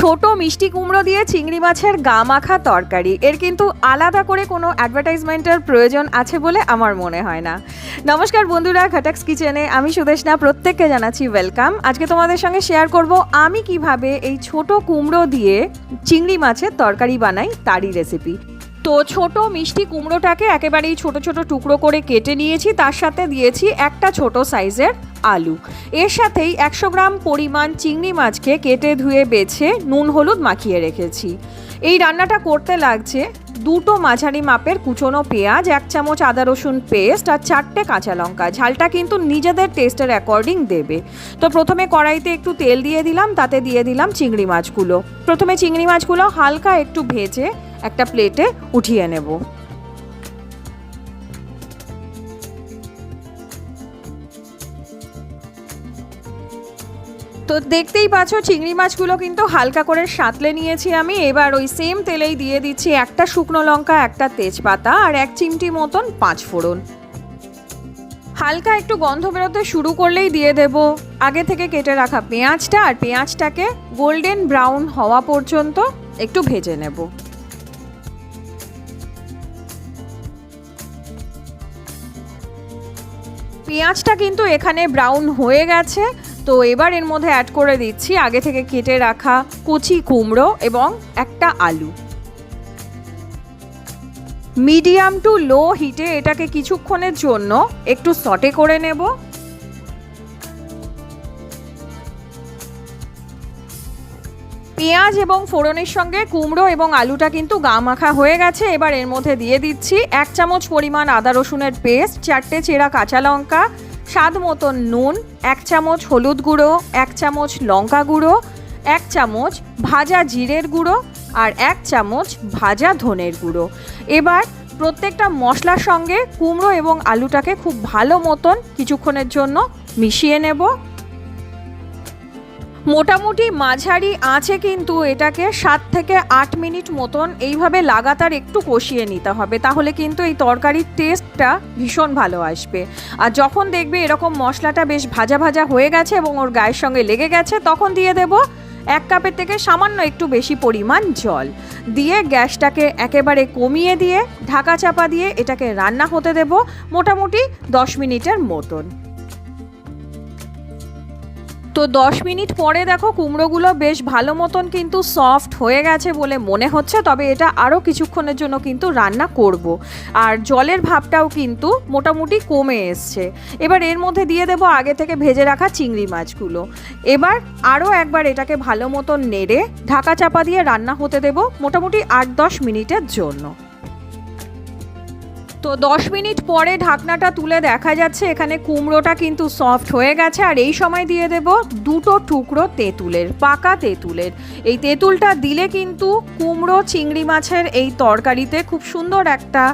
ছোট মিষ্টি কুমড়ো দিয়ে চিংড়ি মাছের গা মাখা তরকারি। এর কিন্তু আলাদা করে কোনো অ্যাডভার্টাইজমেন্টের প্রয়োজন আছে বলে আমার মনে হয় না। নমস্কার বন্ধুরা, ঘাটাক্স কিচেনে আমি সুদেশনা প্রত্যেককে জানাচ্ছি ওয়েলকাম আজকে তোমাদের সঙ্গে শেয়ার করব আমি কীভাবে এই ছোট কুমড়ো দিয়ে চিংড়ি মাছের তরকারি বানাই, তারই রেসিপি তো ছোট মিষ্টি কুমড়োটাকে একেবারেই ছোট ছোট টুকরো করে কেটে নিয়েছি, তার সাথে দিয়েছি একটা ছোট সাইজের আলু। এর সাথেই একশো গ্রাম পরিমাণ চিংড়ি মাছকে কেটে ধুয়ে বেছে নুন হলুদ মাখিয়ে রেখেছি। এই রান্নাটা করতে লাগছে দুটো মাঝারি মাপের কুচনো পেঁয়াজ, এক চামচ আদা রসুন পেস্ট আর চারটে কাঁচা লঙ্কা। ঝালটা কিন্তু নিজেদের টেস্টের অ্যাকর্ডিং দেবে। তো প্রথমে কড়াইতে একটু তেল দিয়ে দিলাম, তাতে দিয়ে দিলাম চিংড়ি মাছগুলো। প্রথমে চিংড়ি মাছগুলো হালকা একটু ভেজে একটা প্লেটে উঠিয়ে নেব। তো দেখতেই পাচ্ছ, চিংড়ি মাছগুলো কিন্তু হালকা করে সাঁতলে নিয়েছি আমি। এবার ওই সেম তেলেই দিয়ে দিচ্ছি একটা শুকনো লঙ্কা, একটা তেজপাতা আর এক চিমটি মতন পাঁচ ফোড়ন। হালকা একটু গন্ধ বেরোতে শুরু করলেই দিয়ে দেব। আগে থেকে কেটে রাখা পেঁয়াজটা আর পেঁয়াজটাকে গোল্ডেন ব্রাউন হওয়া পর্যন্ত একটু ভেজে নেব। পেঁয়াজটা কিন্তু এখানে ব্রাউন হয়ে গেছে। তো এবার এর মধ্যে অ্যাড করে দিচ্ছি আগে থেকে কেটে রাখা কুচি কুমড়ো এবং একটা আলু। মিডিয়াম টু লো হিটে এটাকে কিছুক্ষণের জন্য একটু সটে করে নেব। পেঁয়াজ এবং ফোড়নের সঙ্গে কুমড়ো এবং আলুটা কিন্তু গা মাখা হয়ে গেছে। এবার এর মধ্যে দিয়ে দিচ্ছি এক চামচ পরিমাণ আদা রসুনের পেস্ট চারটে চেরা কাঁচা লঙ্কা স্বাদ মতন নুন, এক চামচ হলুদ গুঁড়ো, এক চামচ লঙ্কা গুঁড়ো, এক চামচ ভাজা জিরের গুঁড়ো আর এক চামচ ভাজা ধনের গুঁড়ো। এবার প্রত্যেকটা মশলার সঙ্গে কুমড়ো এবং আলুটাকে খুব ভালো মতন কিছুক্ষণের জন্য মিশিয়ে নেব। মোটামুটি মাঝারি আঁচে কিন্তু এটাকে সাত থেকে আট মিনিট মতন এইভাবে লাগাতার একটু কষিয়ে নিতে হবে। তাহলে কিন্তু এই তরকারির টেস্টটা ভীষণ ভালো আসবে। আর যখন দেখবে এরকম মশলাটা বেশ ভাজা ভাজা হয়ে গেছে এবং ওর গায়ের সঙ্গে লেগে গেছে, তখন দিয়ে দেব এক কাপের থেকে সামান্য একটু বেশি পরিমাণ জল। দিয়ে গ্যাসটাকে একেবারে কমিয়ে দিয়ে ঢাকা চাপা দিয়ে এটাকে রান্না হতে দেব মোটামুটি দশ মিনিটের মতন। তো দশ মিনিট পরে দেখো কুমড়োগুলো বেশ ভালো মতন কিন্তু সফট হয়ে গেছে বলে মনে হচ্ছে। তবে এটা আরও কিছুক্ষণের জন্য কিন্তু রান্না করব। আর জলের ভাবটাও কিন্তু মোটামুটি কমে এসছে। এবার এর মধ্যে দিয়ে দেবো আগে থেকে ভেজে রাখা চিংড়ি মাছগুলো। এবার আরও একবার এটাকে ভালো মতন নেড়ে ঢাকা চাপা দিয়ে রান্না হতে দেব মোটামুটি আট দশ মিনিটের জন্য। তো দশ মিনিট পরে ঢাকনাটা তুলে দেখা যাচ্ছে, এখানে কুমড়োটা কিন্তু সফট হয়ে গেছে। আর এই সময় দিয়ে দেব দুটো টুকরো তেঁতুলের, পাকা তেঁতুলের। এই তেঁতুলটা দিলে কিন্তু কুমড়ো, চিংড়ি মাছের এই তরকারিতে খুব সুন্দর একটা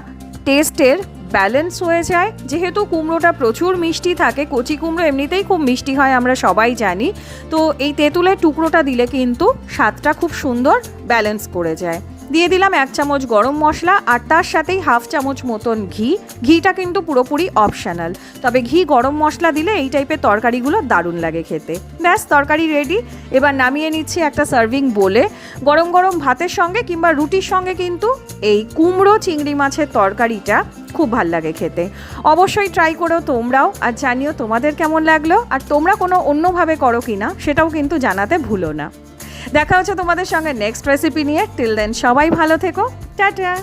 টেস্টের ব্যালেন্স হয়ে যায়। যেহেতু কুমড়োটা প্রচুর মিষ্টি থাকে, কচি কুমড়ো এমনিতেই খুব মিষ্টি হয়, আমরা সবাই জানি। তো এই তেঁতুলের টুকরোটা দিলে কিন্তু স্বাদটা খুব সুন্দর ব্যালেন্স করে যায়। দিয়ে দিলাম এক চামচ গরম মশলা আর তার সাথেই হাফ চামচ মতন ঘি। ঘিটা কিন্তু পুরোপুরি অপশনাল তবে ঘি গরম মশলা দিলে এই টাইপের তরকারিগুলো দারুণ লাগে খেতে। ব্যাস, তরকারি রেডি এবার নামিয়ে নিচ্ছি একটা সার্ভিং বলে গরম গরম ভাতের সঙ্গে কিংবা রুটির সঙ্গে কিন্তু এই কুমড়ো চিংড়ি মাছের তরকারিটা খুব ভালো লাগে খেতে। অবশ্যই ট্রাই করো তোমরাও। আর জানিও তোমাদের কেমন লাগল? আর তোমরা কোনো অন্যভাবে করো কিনা, সেটাও কিন্তু জানাতে ভুলো না। দেখা হচ্ছে তোমাদের সঙ্গে নেক্সট রেসিপি নিয়ে। টিল দেন সবাই ভালো থেকো। টাটা।